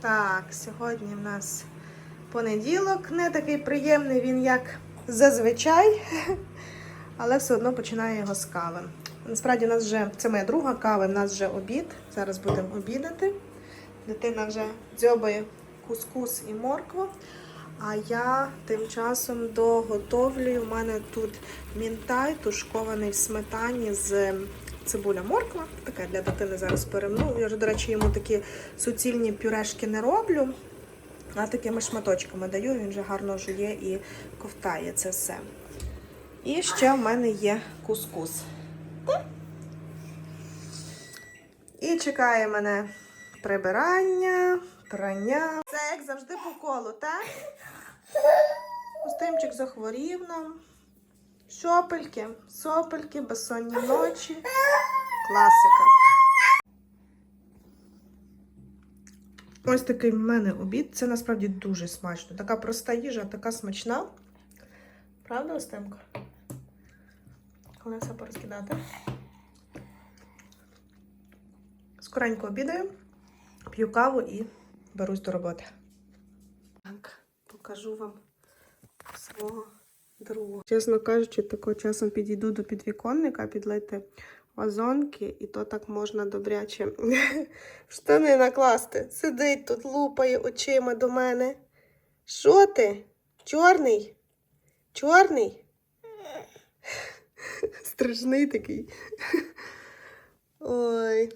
Так, сьогодні в нас понеділок, не такий приємний він, як зазвичай, але все одно починаю його з кави. Насправді, у нас вже це моя друга кава, в нас вже обід. Зараз будемо обідати. Дитина вже дзьобає кускус і моркву. А я тим часом доготовлюю. У мене тут мінтай тушкований в сметані з цибуля морква. Таке для дитини зараз перемну. Я вже, до речі, йому такі суцільні пюрешки не роблю, а такими шматочками даю. Він вже гарно жує і ковтає це все. І ще в мене є кускус. І чекає мене прибирання, прання. Це як завжди по колу, так? Устимчик захворів нам. Шопельки, сопельки, безсонні ночі. Класика. Ось такий в мене обід. Це насправді дуже смачно. Така проста їжа, така смачна. Правда, Остемко? Коли все порозкидати. Скоренько обідаю, п'ю каву і берусь до роботи. Так, покажу вам свого другого. Чесно кажучи, такого часом підійду до підвіконника, підлити вазонки, і то так можна добряче штани накласти. Сидить тут, лупає очима до мене. Що ти? Чорний? Чорний? Страшний такий. Ой.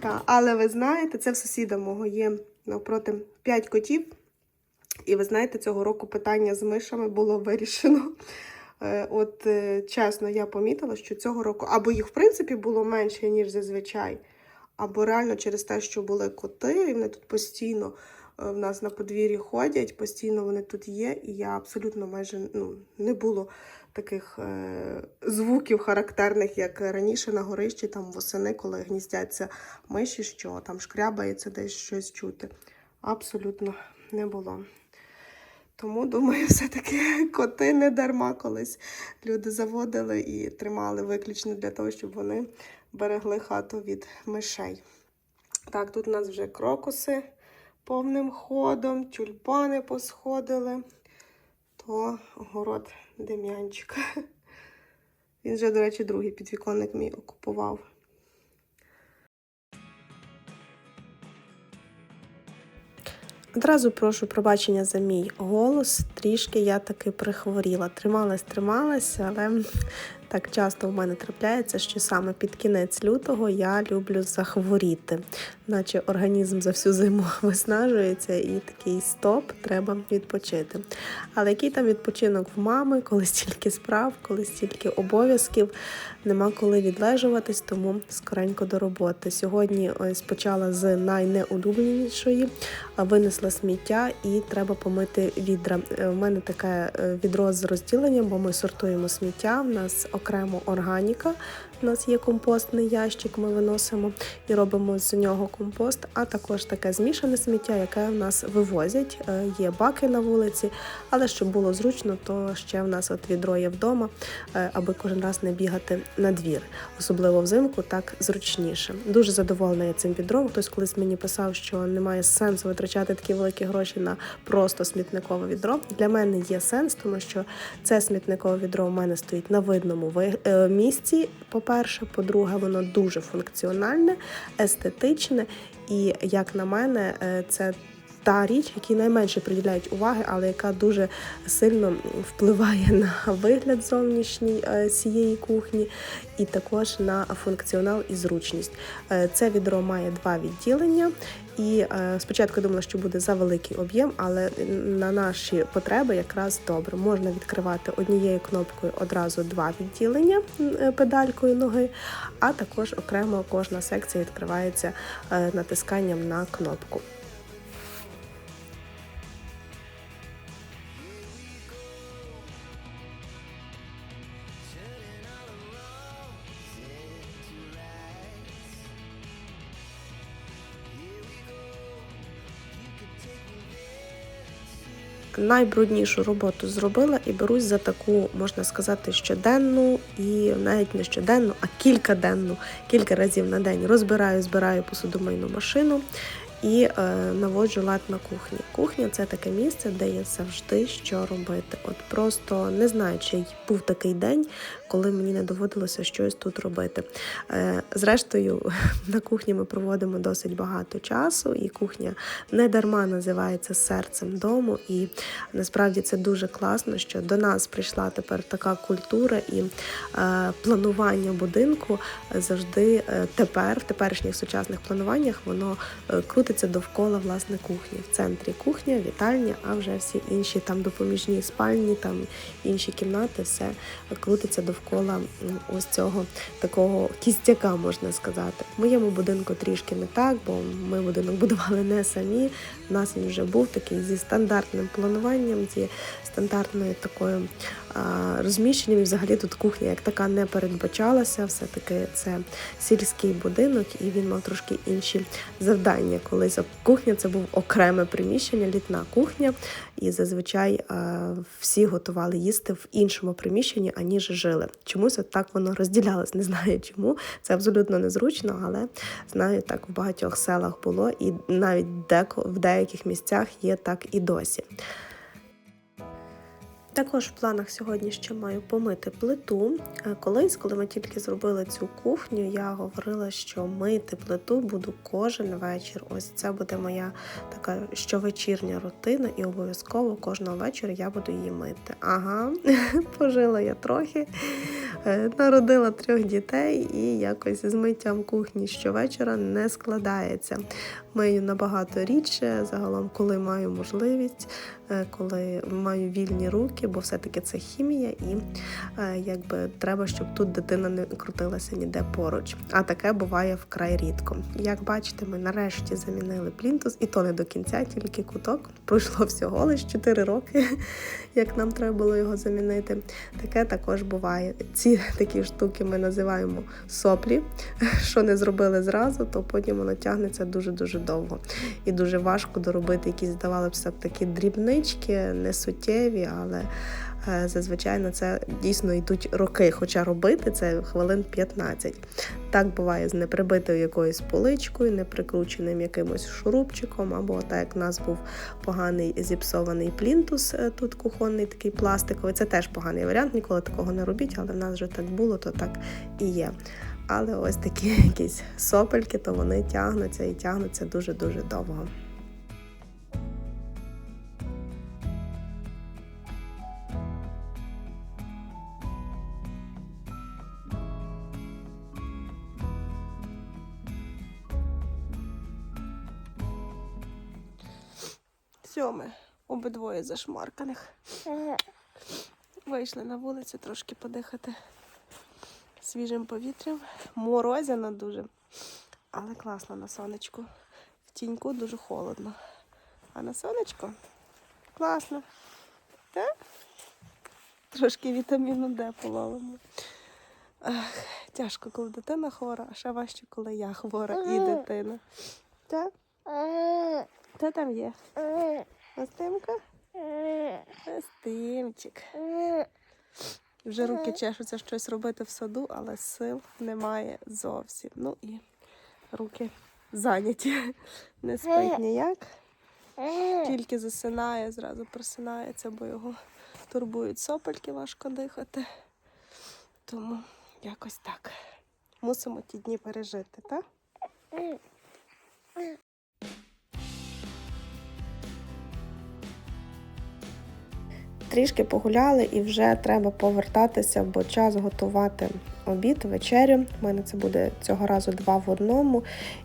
Так, але ви знаєте, це в сусіда мого є навпроти 5 котів. І ви знаєте, цього року питання з мишами було вирішено. Е, От е, чесно, я помітила, що цього року або їх в принципі було менше, ніж зазвичай, або реально через те, що були коти, і вони тут постійно е, в нас на подвір'ї ходять, постійно вони тут є, і я абсолютно майже ну, не було таких е, звуків характерних, як раніше на горищі, там восени, коли гніздяться миші, що там шкрябається десь щось чути. Абсолютно не було. Тому, думаю, все-таки коти не дарма колись люди заводили і тримали виключно для того, щоб вони берегли хату від мишей. Так, тут у нас вже крокуси повним ходом, тюльпани посходили, то город Дем'янчика. Він вже, до речі, другий підвіконник мій окупував. Одразу прошу пробачення за мій голос. Трішки я таки прихворіла. Трималась, трималася, але так часто в мене трапляється, що саме під кінець лютого я люблю захворіти, наче організм за всю зиму виснажується і такий стоп, треба відпочити. Але який там відпочинок в мами, коли стільки справ, коли стільки обов'язків, нема коли відлежуватись, тому скоренько до роботи. Сьогодні ось почала з найнеулюбленішої, винесла сміття і треба помити відра. Е, У мене таке е, відро з розділенням, бо ми сортуємо сміття. У нас окремо органіка. У нас є компостний ящик, ми виносимо і робимо з нього компост, а також таке змішане сміття, яке в нас вивозять. Е, Є баки на вулиці, але щоб було зручно, то ще в нас от відро є вдома, е, аби кожен раз не бігати на двір. Особливо взимку так зручніше. Дуже задоволена я цим відром. Хтось колись мені писав, що немає сенсу витрачати такі великі гроші на просто смітникове відро. Для мене є сенс, тому що це смітникове відро у мене стоїть на видному е, місці. По-перше, по-друге, воно дуже функціональне, естетичне, і як на мене, е, це. Та річ, якій найменше приділяють уваги, але яка дуже сильно впливає на вигляд зовнішній е, цієї кухні, і також на функціонал і зручність. Е, Це відро має два відділення, і е, спочатку думала, що буде за великий об'єм, але на наші потреби якраз добре. Можна відкривати однією кнопкою одразу два відділення педалькою ноги, а також окремо кожна секція відкривається натисканням на кнопку. Найбруднішу роботу зробила і берусь за таку, можна сказати, щоденну і навіть не щоденну, а кількаденну, кілька разів на день розбираю, збираю посудомийну машину. І е, наводжу лад на кухні. Кухня це таке місце, де є завжди що робити. От просто не знаю, чи був такий день, коли мені не доводилося щось тут робити. Е, зрештою, на кухні ми проводимо досить багато часу, і кухня не дарма називається серцем дому. І насправді це дуже класно, що до нас прийшла тепер така культура і е, планування будинку завжди тепер, в теперішніх сучасних плануваннях, воно е, крутиться довкола власне кухні. В центрі кухня, вітальня, а вже всі інші там допоміжні спальні, там інші кімнати, все крутиться довкола ось цього такого кістяка, можна сказати. В моєму будинку трішки не так, бо ми будинок будували не самі. У нас він вже був такий зі стандартним плануванням, зі стандартною такою розміщенням. І взагалі тут кухня як така не передбачалася. Все-таки це сільський будинок, і він мав трошки інші завдання. Колись кухня це був окреме приміщення, літна кухня, і зазвичай всі готували їсти в іншому приміщенні, аніж жили. Чомусь от так воно розділялось. Не знаю чому. Це абсолютно незручно, але знаю, так в багатьох селах було, і навіть в деяких місцях є так і досі. Також в планах сьогодні ще маю помити плиту. Е, Колись, коли ми тільки зробили цю кухню, я говорила, що мити плиту буду кожен вечір. Ось це буде моя така щовечірня рутина, і обов'язково кожного вечора я буду її мити. Ага, пожила я трохи, е, народила трьох дітей, і якось з миттям кухні щовечора не складається. Мию набагато рідше, загалом, коли маю можливість, коли маю вільні руки, бо все-таки це хімія, і е, якби треба, щоб тут дитина не крутилася ніде поруч. А таке буває вкрай рідко. Як бачите, ми нарешті замінили плінтус, і то не до кінця, тільки куток. Пройшло всього лише 4 роки, як нам треба було його замінити. Таке також буває. Ці такі штуки ми називаємо соплі. Що не зробили зразу, то потім воно тягнеться дуже-дуже довго. І дуже важко доробити якісь, здавалося б, такі дрібнички, не суттєві, але е, зазвичай на це дійсно йдуть роки. Хоча робити це хвилин 15. Так буває з неприбитою якоюсь поличкою, неприкрученим якимось шурупчиком, або так як в нас був поганий зіпсований плінтус, е, тут кухонний такий пластиковий. Це теж поганий варіант, ніколи такого не робіть, але в нас вже так було, то так і є. Але ось такі якісь сопельки, то вони тягнуться і тягнуться дуже-дуже довго. Сьоме, обидвоє зашмарканих. Вийшли на вулицю трошки подихати свіжим повітрям. Морозяно дуже, але класно на сонечку. В тіньку дуже холодно. А на сонечко класно. Так? Трошки вітаміну Д половимо. Ах, тяжко, коли дитина хвора, а ще важче, коли я хвора і дитина. Так? Хто там є? Остимка? Остимчик. Вже руки чешуться щось робити в саду, але сил немає зовсім. Ну і руки зайняті. Не спить ніяк. Тільки засинає, зразу просинається, бо його турбують сопельки, важко дихати. Тому якось так. Мусимо ті дні пережити, так? Трішки погуляли і вже треба повертатися, бо час готувати обід, вечерю. У мене це буде цього разу два в одному.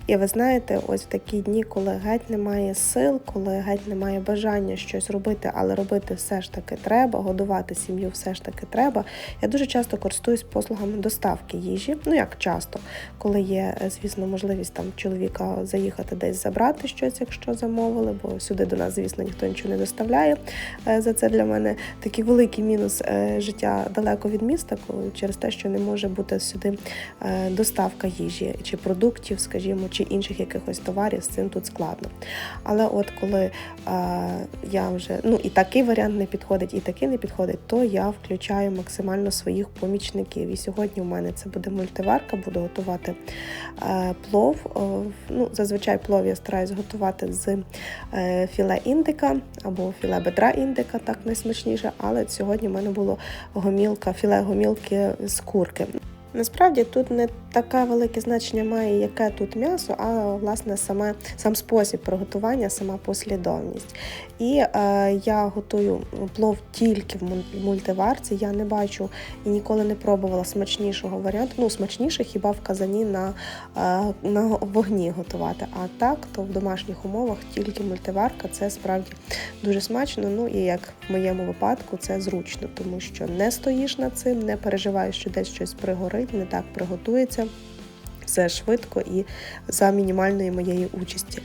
І ви знаєте, ось в такі дні, коли геть немає сил, коли геть немає бажання щось робити, але робити все ж таки треба, годувати сім'ю все ж таки треба. Я дуже часто користуюсь послугами доставки їжі. Ну як часто, коли є, звісно, можливість там чоловіка заїхати десь забрати щось, якщо замовили, бо сюди до нас, звісно, ніхто нічого не доставляє. Е, За це для мене такий великий мінус е, життя далеко від міста, коли через те, що не може бути сюди е, доставка їжі чи продуктів, скажімо, чи інших якихось товарів, з цим тут складно. Але от коли е, я вже ну і такий варіант не підходить, і такий не підходить, то я включаю максимально своїх помічників. І сьогодні у мене це буде мультиварка, буду готувати е, плов. Ну, Зазвичай плов я стараюсь готувати з філе індика або філе бедра індика, так найсмачніше. Але сьогодні в мене було гомілка, філе гомілки з курки. Насправді тут не таке велике значення має, яке тут м'ясо, а власне саме сам спосіб приготування, сама послідовність. І е, я готую плов тільки в мультиварці. Я не бачу і ніколи не пробувала смачнішого варіанту. Ну, смачніше хіба в казані на е, на вогні готувати. А так, то в домашніх умовах тільки мультиварка це справді дуже смачно. Ну і як в моєму випадку, це зручно, тому що не стоїш над цим, не переживаєш, що десь щось пригорить, не так приготується. Все швидко і за мінімальної моєї участі.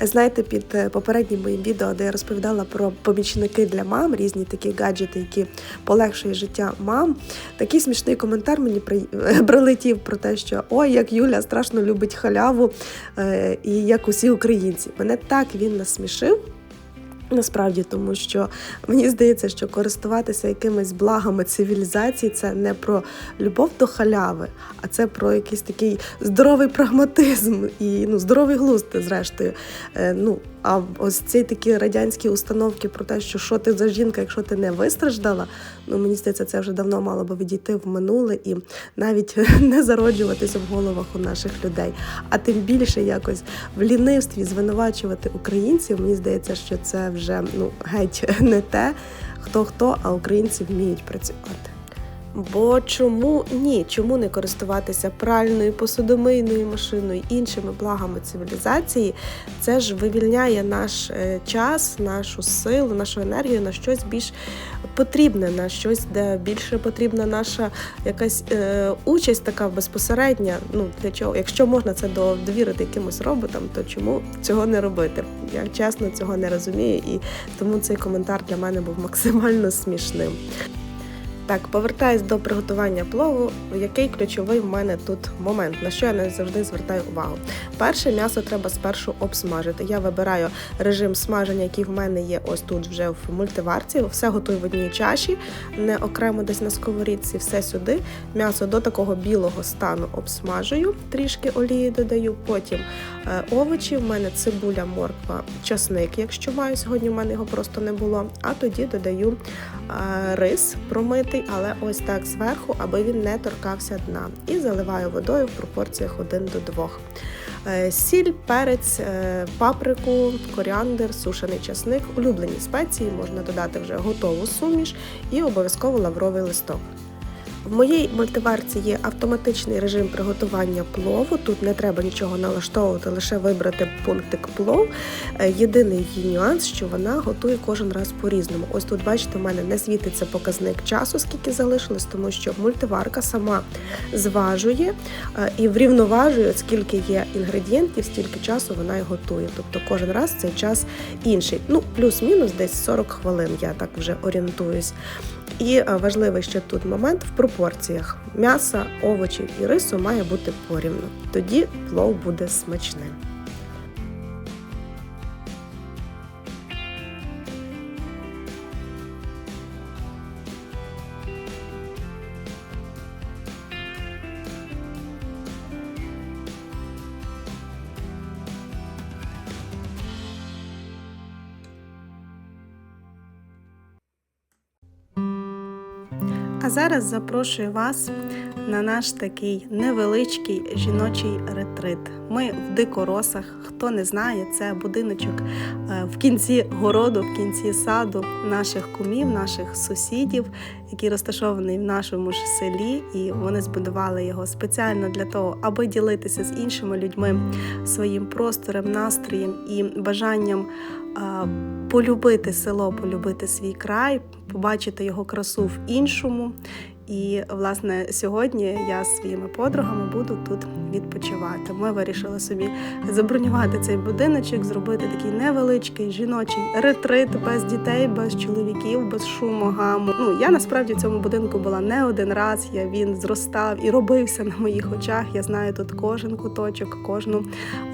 Знаєте, під е, попереднім моїм відео, де я розповідала про помічники для мам, різні такі гаджети, які полегшують життя мам. Такий смішний коментар мені прилетів про те, що ой, як Юля страшно любить халяву, е, і як усі українці. Мене так він насмішив. Насправді, тому що мені здається, що користуватися якимись благами цивілізації це не про любов до халяви, а це про якийсь такий здоровий прагматизм і ну, здоровий глузд, зрештою. Е, ну, а ось ці такі радянські установки про те, що що ти за жінка, якщо ти не вистраждала, ну мені здається, це вже давно мало би відійти в минуле і навіть не зароджуватися в головах у наших людей. А тим більше якось в лінивстві звинувачувати українців. Мені здається, що це вже ну геть не те, хто хто, а українці вміють працювати. Бо чому ні? Чому не користуватися пральною, посудомийною машиною, іншими благами цивілізації? Це ж вивільняє наш е, час, нашу силу, нашу енергію на щось більш потрібне, на щось, де більше потрібна наша якась е, участь, така безпосередня. Ну для чого, якщо можна це довірити якимось роботам, то чому цього не робити? Я чесно цього не розумію, і тому цей коментар для мене був максимально смішним. Так, повертаюсь до приготування плову, який ключовий в мене тут момент, на що я не завжди звертаю увагу. Перше м'ясо треба спершу обсмажити. Я вибираю режим смаження, який в мене є ось тут вже в мультиварці. Все готую в одній чаші, не окремо десь на сковорідці, все сюди. М'ясо до такого білого стану обсмажую, трішки олії додаю, потім овочі. В мене цибуля, морква, часник, якщо маю. Сьогодні в мене його просто не було. А тоді додаю е, рис промитий але ось так зверху, аби він не торкався дна. І заливаю водою в пропорціях 1 до 2. Е, сіль, перець, е, паприку, коріандр, сушений часник, улюблені спеції, можна додати вже готову суміш і обов'язково лавровий листок. В моїй мультиварці є автоматичний режим приготування плову. Тут не треба нічого налаштовувати, лише вибрати пунктик плов. Е, єдиний її нюанс, що вона готує кожен раз по-різному. Ось тут, бачите, у мене не світиться показник часу, скільки залишилось, тому що мультиварка сама зважує е, і врівноважує, скільки є інгредієнтів, стільки часу вона і готує. Тобто кожен раз цей час інший. Ну, плюс-мінус десь 40 хвилин, я так вже орієнтуюсь. І е, важливий ще тут момент в пропорціях м'яса, овочів і рису має бути порівну. Тоді плов буде смачним. А зараз запрошую вас на наш такий невеличкий жіночий ретрит. Ми в дикоросах. Хто не знає, це будиночок е, в кінці городу, в кінці саду наших кумів, наших сусідів, який розташований в нашому ж селі, і вони збудували його спеціально для того, аби ділитися з іншими людьми своїм простором, настроєм і бажанням полюбити село, полюбити свій край, побачити його красу в іншому. І, власне, сьогодні я з своїми подругами буду тут відпочивати. Ми вирішили собі забронювати цей будиночок, зробити такий невеличкий жіночий ретрит без дітей, без чоловіків, без шуму, гаму. Ну я насправді в цьому будинку була не один раз. Я він зростав і робився на моїх очах. Я знаю тут кожен куточок, кожну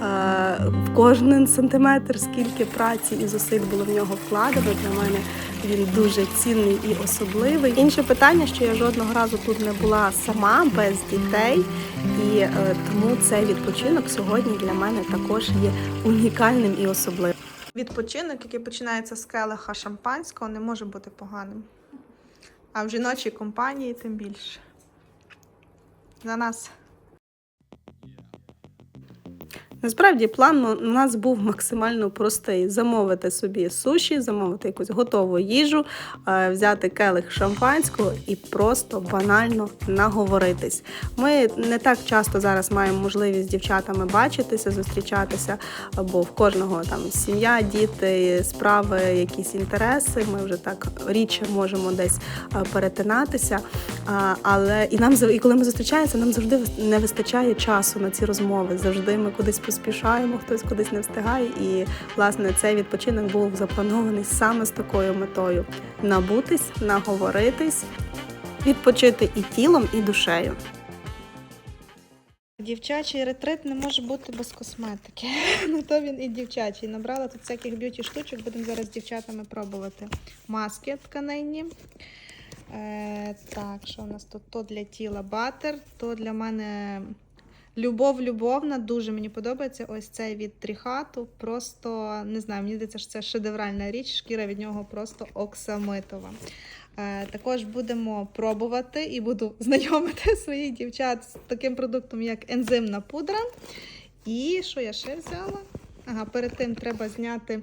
е, кожен сантиметр, скільки праці і зусиль було в нього вкладено. Для мене він дуже цінний і особливий. Інше питання, що я жодного разу тут не була сама без дітей, і е, тому цей відпочинок сьогодні для мене також є унікальним і особливим. Відпочинок, який починається з келиха шампанського, не може бути поганим. А в жіночій компанії тим більше. За нас. Насправді план у нас був максимально простий: замовити собі суші, замовити якусь готову їжу, е, взяти келих шампанського і просто банально наговоритись. Ми не так часто зараз маємо можливість з дівчатами бачитися, зустрічатися, бо в кожного там сім'я, діти, справи, якісь інтереси. Ми вже так рідше можемо десь е, перетинатися. Але і нам і коли ми зустрічаємося, нам завжди не вистачає часу на ці розмови. Завжди ми кудись поспішаємо, хтось кудись не встигає. І власне цей відпочинок був запланований саме з такою метою: набутись, наговоритись, відпочити і тілом, і душею. Дівчачий ретрит не може бути без косметики. Ну то він і дівчачий. Набрала тут всяких б'юті штучок, будемо зараз з дівчатами пробувати. Маски тканинні. Е, так, що у нас тут? То для тіла батер, то для мене любов любовна. Дуже мені подобається. Ось цей від тріхату. Просто не знаю, мені здається, що це шедевральна річ. Шкіра від нього просто оксамитова. Е, Також будемо пробувати і буду знайомити своїх дівчат з таким продуктом, як ензимна пудра. І що я ще взяла? Ага, перед тим треба зняти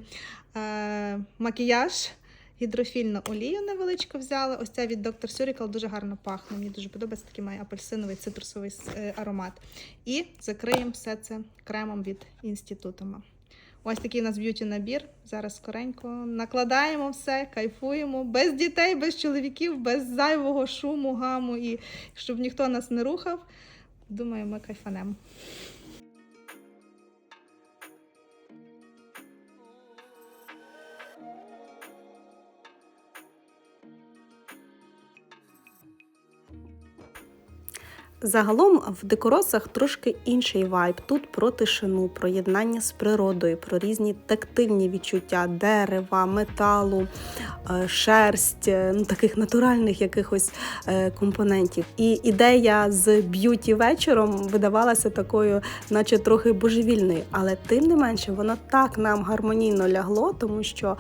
е, макіяж. Гідрофільну олію невеличку взяла. Ось ця від Dr. Surgical дуже гарно пахне. Мені дуже подобається такий має апельсиновий цитрусовий е, аромат. І закриємо все це кремом від інститутума. Ось такий у нас б'юті набір. Зараз скоренько накладаємо все, кайфуємо. Без дітей, без чоловіків, без зайвого шуму, гаму і щоб ніхто нас не рухав. Думаю, ми кайфанемо. Загалом в декоросах трошки інший вайб. Тут про тишину, про єднання з природою, про різні тактильні відчуття дерева, металу, е, шерсть, е, ну таких натуральних якихось е, компонентів. І ідея з б'юті вечором видавалася такою, наче трохи божевільною, але тим не менше воно так нам гармонійно лягло, тому що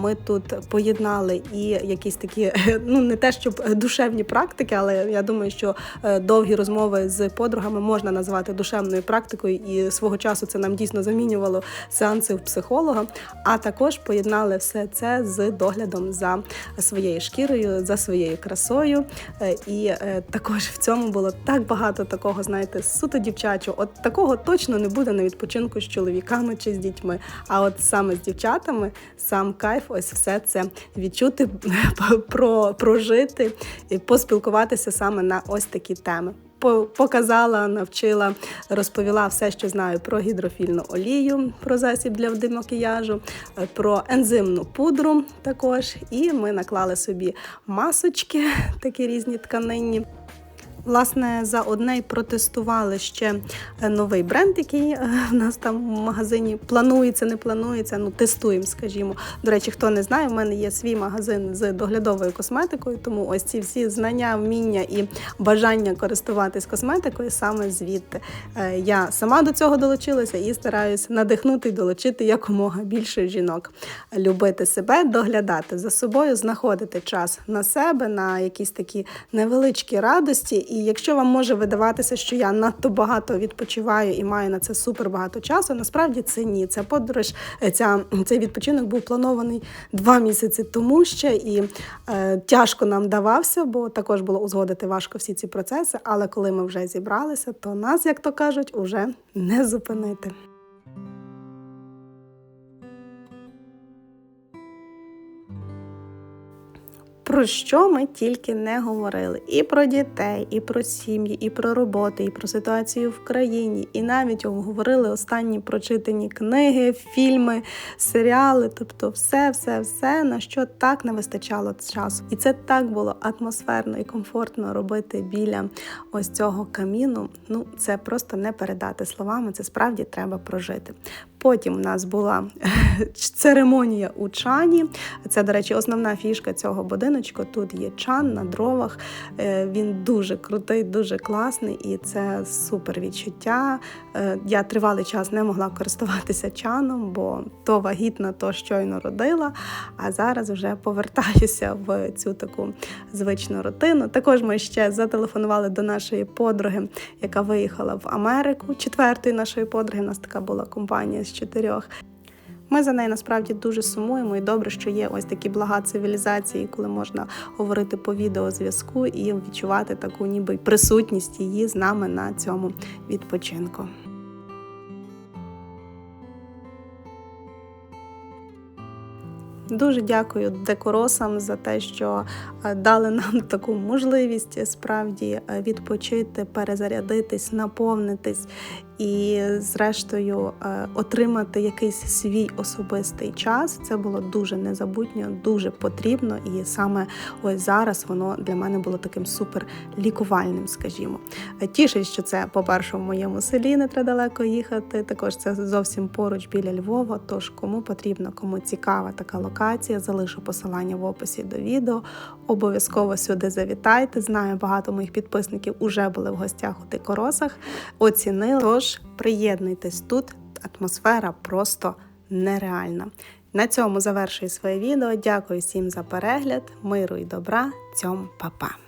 ми тут поєднали і якісь такі, ну не те, щоб душевні практики, але я думаю, що довгі розмови з подругами можна назвати душевною практикою, і свого часу це нам дійсно замінювало сеанси в психолога. А також поєднали все це з доглядом за своєю шкірою, за своєю красою. Е, І е, також в цьому було так багато такого, знаєте, суто дівчачого. От такого точно не буде на відпочинку з чоловіками чи з дітьми. А от саме з дівчатами сам кайф, ось все це відчути, про, прожити і поспілкуватися саме на ось такі теми. По- Показала, навчила, розповіла все, що знаю про гідрофільну олію, про засіб для демакіяжу, е, про ензимну пудру також. І ми наклали собі масочки, такі різні тканинні. Власне, за одне й протестували ще е, новий бренд, який е, в нас там в магазині планується, не планується. Ну, тестуємо, скажімо. До речі, хто не знає, в мене є свій магазин з доглядовою косметикою, тому ось ці всі знання, вміння і бажання користуватись косметикою саме звідти. Е, Я сама до цього долучилася і стараюся надихнути і долучити якомога більше жінок. Любити себе, доглядати за собою, знаходити час на себе, на якісь такі невеличкі радості. І якщо вам може видаватися, що я надто багато відпочиваю і маю на це супер багато часу, насправді це ні. Ця подорож, е, ця, цей відпочинок був планований два місяці тому ще, і е, тяжко нам давався, бо також було узгодити важко всі ці процеси. Але коли ми вже зібралися, то нас, як то кажуть, уже не зупинити. Про що ми тільки не говорили: і про дітей, і про сім'ї, і про роботи, і про ситуацію в країні, і навіть обговорили останні прочитані книги, фільми, серіали, тобто все, все, все, на що так не вистачало часу. І це так було атмосферно і комфортно робити біля ось цього каміну. Ну, це просто не передати словами, це справді треба прожити. Потім у нас була церемонія у чані. Це, до речі, основна фішка цього будиночку. Тут є чан на дровах. Е, Він дуже крутий, дуже класний, і це супер відчуття. Е, Я тривалий час не могла користуватися чаном, бо то вагітна, то щойно родила. А зараз вже повертаюся в цю таку звичну рутину. Також ми ще зателефонували до нашої подруги, яка виїхала в Америку. Четвертої нашої подруги. У нас така була компанія з чотирьох. Ми за нею насправді дуже сумуємо, і добре, що є ось такі блага цивілізації, коли можна говорити по відеозв'язку і відчувати таку ніби присутність її з нами на цьому відпочинку. Дуже дякую декоросам за те, що е, дали нам таку можливість справді е, відпочити, перезарядитись, наповнитись і, зрештою, е, отримати якийсь свій особистий час. Це було дуже незабутньо, дуже потрібно, і саме ось зараз воно для мене було таким супер лікувальним, скажімо. Е, Тішить, що це, по-перше, в моєму селі не треба далеко їхати. Також це зовсім поруч біля Львова. Тож кому потрібно, кому цікава така локація, залишу посилання в описі до відео. Обов'язково сюди завітайте. Знаю, багато моїх підписників уже були в гостях у Дикоросах, оцінили. Тож приєднуйтесь тут. Атмосфера просто нереальна. На цьому завершую своє відео. Дякую всім за перегляд, миру і добра. Цьом па-па!